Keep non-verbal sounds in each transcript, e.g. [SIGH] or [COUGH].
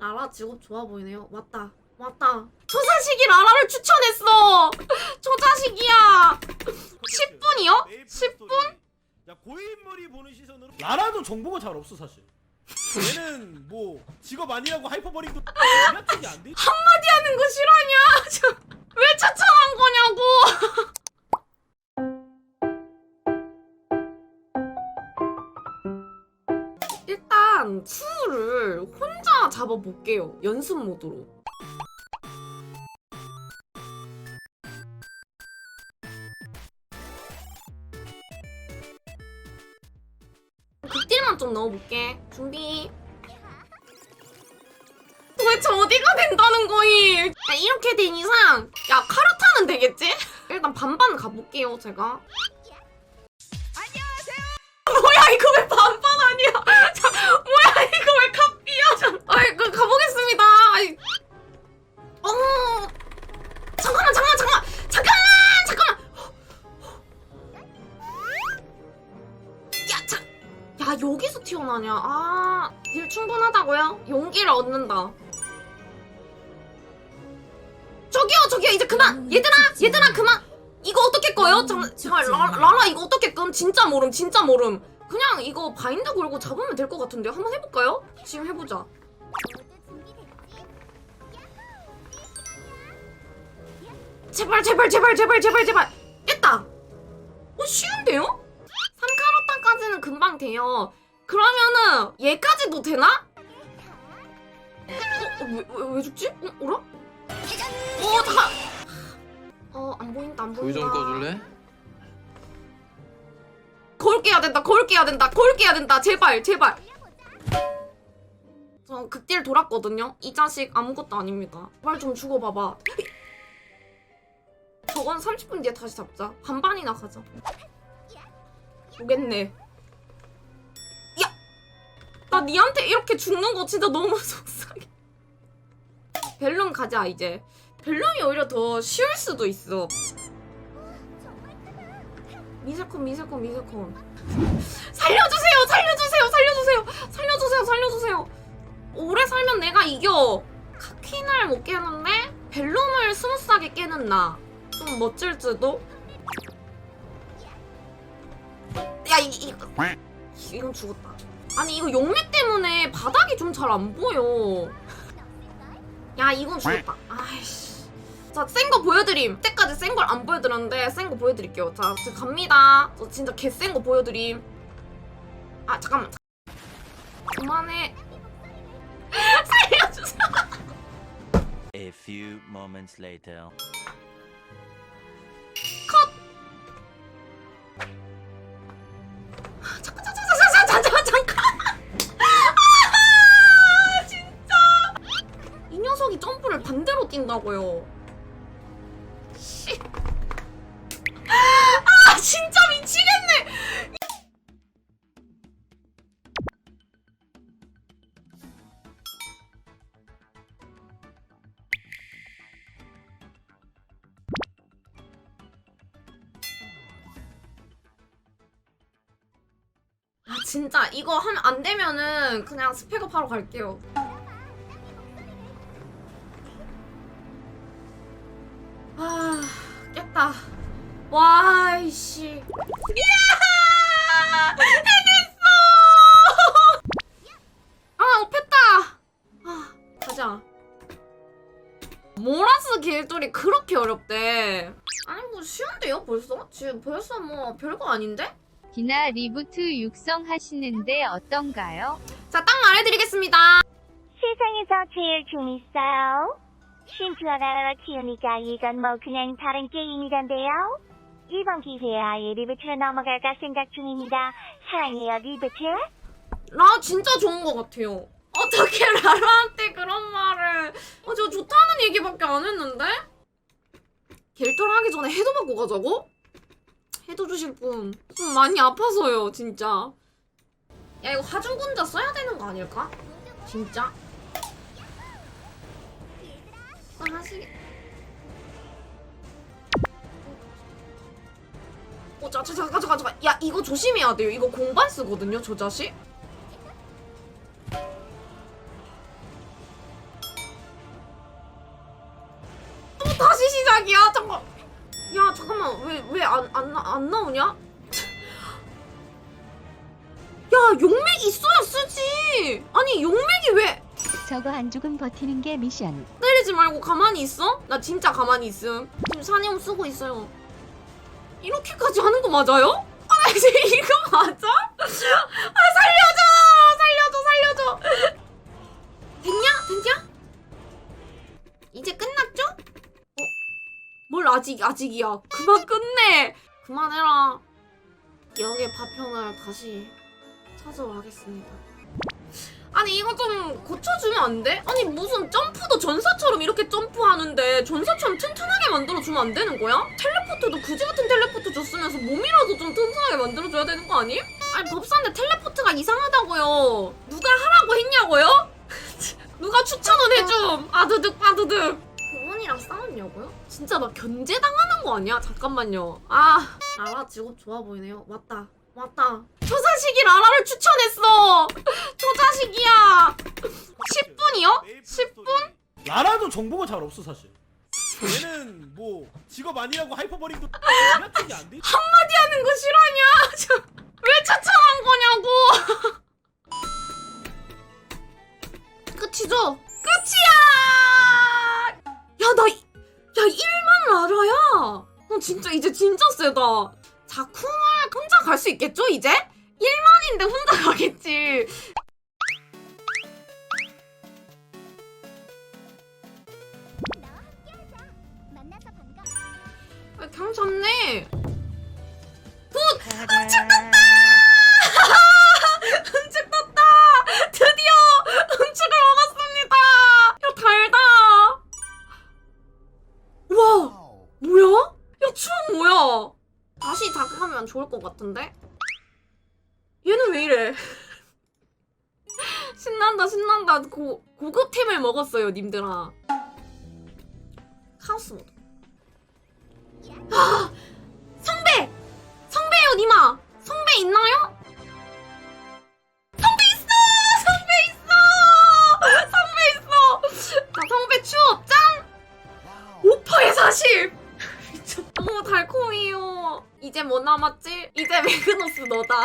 라라 직업 좋아 보이네요. 맞다. 맞다. 저 자식이 라라를 추천했어. [LAUGHS] 저 자식이야. 10분이요? 10분? 야 고인물이 보는 시선으로 라라도 정보가 잘 없어 사실. 얘는 뭐 직업 아니라고 하이퍼버링도. [LAUGHS] 한마디 하는 거 싫어하냐? [LAUGHS] 저- 잡아볼게요. 연습 모드로. 극딜만 좀 넣어볼게. 준비. 도대체 어디가 된다는 거임? 야, 이렇게 된 이상 야 카르타는 되겠지? 일단 반반 가볼게요 제가 저기요 저기요 이제 그만 얘들아 얘들아 그만 이거 어떻게 꺼요? 잠, 잠깐 라, 라라 이거 어떻게 끔 진짜 모름 진짜 모름 그냥 이거 바인드 걸고 잡으면 될 것 같은데요 한번 해볼까요? 지금 해보자 제발 제발 제발 제발 제발 제발 됐다 어 쉬운데요? 3카로타까지는 금방 돼요 그러면은 얘까지도 되나? 어? 어 왜, 왜, 왜 죽지? 어? 어라? 어, 다. 어, 안 보인다, 안 보인다. 불좀 꺼줄래? 거울 깨야 된다, 거울 깨야 된다, 거울 깨야 된다. 제발, 제발. 저 극딜 돌았거든요. 이 자식 아무것도 아닙니다. 제발 좀 죽어봐봐. 저건 30분 뒤에 다시 잡자. 반반이나 가자. 오겠네. 야! 나 니한테 이렇게 죽는 거 진짜 너무 속상해. 벨룸 가자, 이제. 벨룸이 오히려 더 쉬울 수도 있어. 미세콘 미세콘 미세콘. 살려주세요 살려주세요 살려주세요 살려주세요 살려주세요. 오래 살면 내가 이겨. 카퀴날 못 깨는데 벨룸을 스무스하게 깨는 나. 좀 멋질지도 야 이, 이, 이건 죽었다. 아니 이거 용맥 때문에 바닥이 좀 잘 안 보여. 야 이건 죽었다. 아이씨 자, 센 거 보여드림. 때까지 센 걸 안 보여드렸는데 센 거 보여드릴게요. 자, 저 갑니다. 저 진짜 개 센 거 보여드림. 아, 잠깐만. 그만해. [LAUGHS] 살려주세요. A few moments later. 잠깐, 잠깐, 잠깐, 잠깐, 잠깐, 잠깐. 아, 진짜. 이 녀석이 점프를 반대로 뛴다고요. 진짜 이거 하면 안 되면은 그냥 스펙업 하러 갈게요. 아 깼다. 와 이씨. 이야 해냈어. 아 업했다. 아 가자. 모라스 길돌이 그렇게 어렵대. 아니 뭐 쉬운데요 벌써? 지금 벌써 뭐 별거 아닌데? 디나 리부트 육성하시는데 어떤가요? 자, 딱 말해드리겠습니다. 세상에서 제일 재밌어요. 심플하라 키우니까 이건 뭐 그냥 다른 게임이던데요. 이번 기회에 아예 리부트로 넘어갈까 생각 중입니다. 사랑해요 리부트. 라 진짜 좋은 것 같아요. 어떻게 [LAUGHS] 라라한테 그런 말을? 어, 저 좋다는 얘기밖에 안 했는데? 겔털 하기 전에 해도 받고 가자고? 해도 주실 분. 좀 많이 아파서요, 진짜. 야, 이거 하중군자 써야 되는 거 아닐까? 진짜? 아, 하시게. 어, 자, 자, 잠깐, 잠깐, 잠깐. 야, 이거 조심해야 돼요. 이거 공반 쓰거든요, 저 자식? 또 다시 시작이야, 잠깐. 야 잠깐만 왜 왜 안 안 안 나오냐 야 용맥 있어야 쓰지 아니 용맥이 왜 저거 안 죽음 버티는 게 미션. 때리지 말고 가만히 있어? 나 진짜 가만히 있음. 지금 사냥 쓰고 있어요. 이렇게까지 하는 거 맞아요? 아, [LAUGHS] 이거 맞아? 아, 살려줘! 살려줘, 살려줘! 됐냐? 됐냐? 이제 끝났죠? 어? 뭘 아직, 아직이야. 그만 끝내! 그만해라. 기억의 파편을 다시 찾아와겠습니다. 아니 이거 좀 고쳐주면 안 돼? 아니 무슨 점프도 전사처럼 이렇게 점프하는데 전사처럼 튼튼하게 만들어주면 안 되는 거야? 텔레포트도 그지 같은 텔레포트 줬으면서 몸이라도 좀 튼튼하게 만들어줘야 되는 거 아니? 아니 법사인데 텔레포트가 이상하다고요 누가 하라고 했냐고요? [LAUGHS] 누가 추천을 해줌 아드득 아드득 그분이랑 싸웠냐고요? 진짜 막 견제당하는 거 아니야? 잠깐만요 아 라라 직업 좋아 보이네요 맞다 맞다 저 자식이 라라를 추천했어 저 자식이야 10분이요? 10분? 라라도 정보가 잘 없어 사실. 얘는 뭐 직업 아니라고 하이퍼버링도 지나치게 안 돼. 한마디 하는 거 싫어하냐? 저, [LAUGHS] 왜 추천한 거냐고 [LAUGHS] 끝이죠? 끝이야! 야, 나, 이- 야, 1만 라라야! 너 진짜, 이제 진짜 세다. 자 쿵을 혼자 갈 수 있겠죠, 이제? 1만인데 혼자 가겠지. 아, 괜찮네. 음식 같은데? 얘는 왜 이래? [LAUGHS] 신난다, 신난다. 고, 고급템을 먹었어요, 님들아. 카오스 모드. 아! 성배! 성배요, 님아! 성배 있나요? 성배 있어! 성배 있어! 성배 있어! 자, 성배 추업 짠! 5%에 40! 미쳤다. 너무 달콤해요. 이제 뭐 남았지? 이제 매그너스 너다.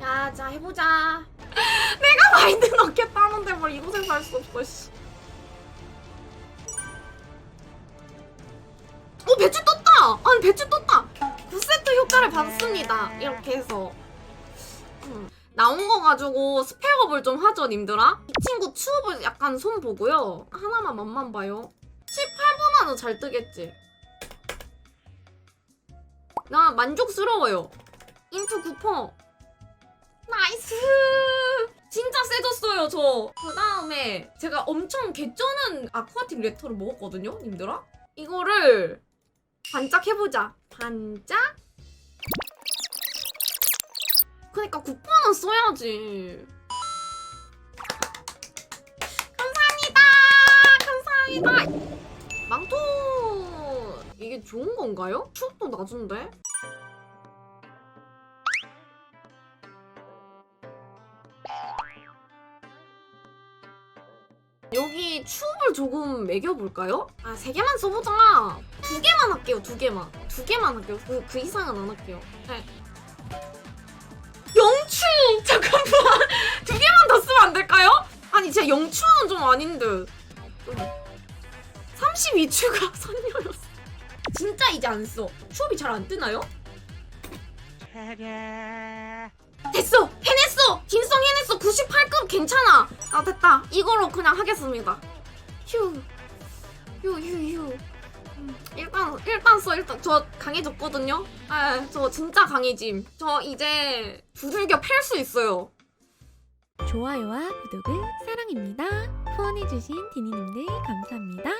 야, 자, 해보자. [LAUGHS] 내가 마인드 넣겠다는데 뭘 이곳에서 할 수 없어, 씨. 어, 배추 떴다! 아니, 배추 떴다! 9세트 효과를 받습니다. 이렇게 해서. 음. 나온 거 가지고 스펙업을 좀 하죠, 님들아? 이 친구 추업을 약간 손 보고요. 하나만 맛만 봐요. 18분 안은 잘 뜨겠지? 나 만족스러워요. 인프 9%. 나이스! 진짜 세졌어요, 저. 그 다음에 제가 엄청 개쩌는 아쿠아틱 레터를 먹었거든요, 님들아? 이거를 반짝 해보자. 반짝? 그니까 쿠폰은 써야지. 감사합니다. 감사합니다. 망토 이게 좋은 건가요? 추억도 낮은데? 조금 매겨볼까요? 아, 세 개만 써보자. 두 개만 할게요, 두 개만. 두 개만 할게요. 그, 그 이상은 안 할게요. 네. 영추! [LAUGHS] 잠깐만! 두 개만 더 쓰면 안 될까요? 아니, 진짜 영추는 좀 아닌 듯. 32추가 선녀였어. 진짜 이제 안 써. 추업이 잘 안 뜨나요? 됐어! 해냈어! 김성 해냈어! 98급 괜찮아! 아, 됐다. 이걸로 그냥 하겠습니다. 휴. 휴, 휴, 휴. 음, 일단, 일단 써, 일단. 저 강해졌거든요? 아, 저 진짜 강해짐. 저 이제 두들겨 팰 수 있어요. 좋아요와 구독은 사랑입니다. 후원해주신 디니님들 감사합니다.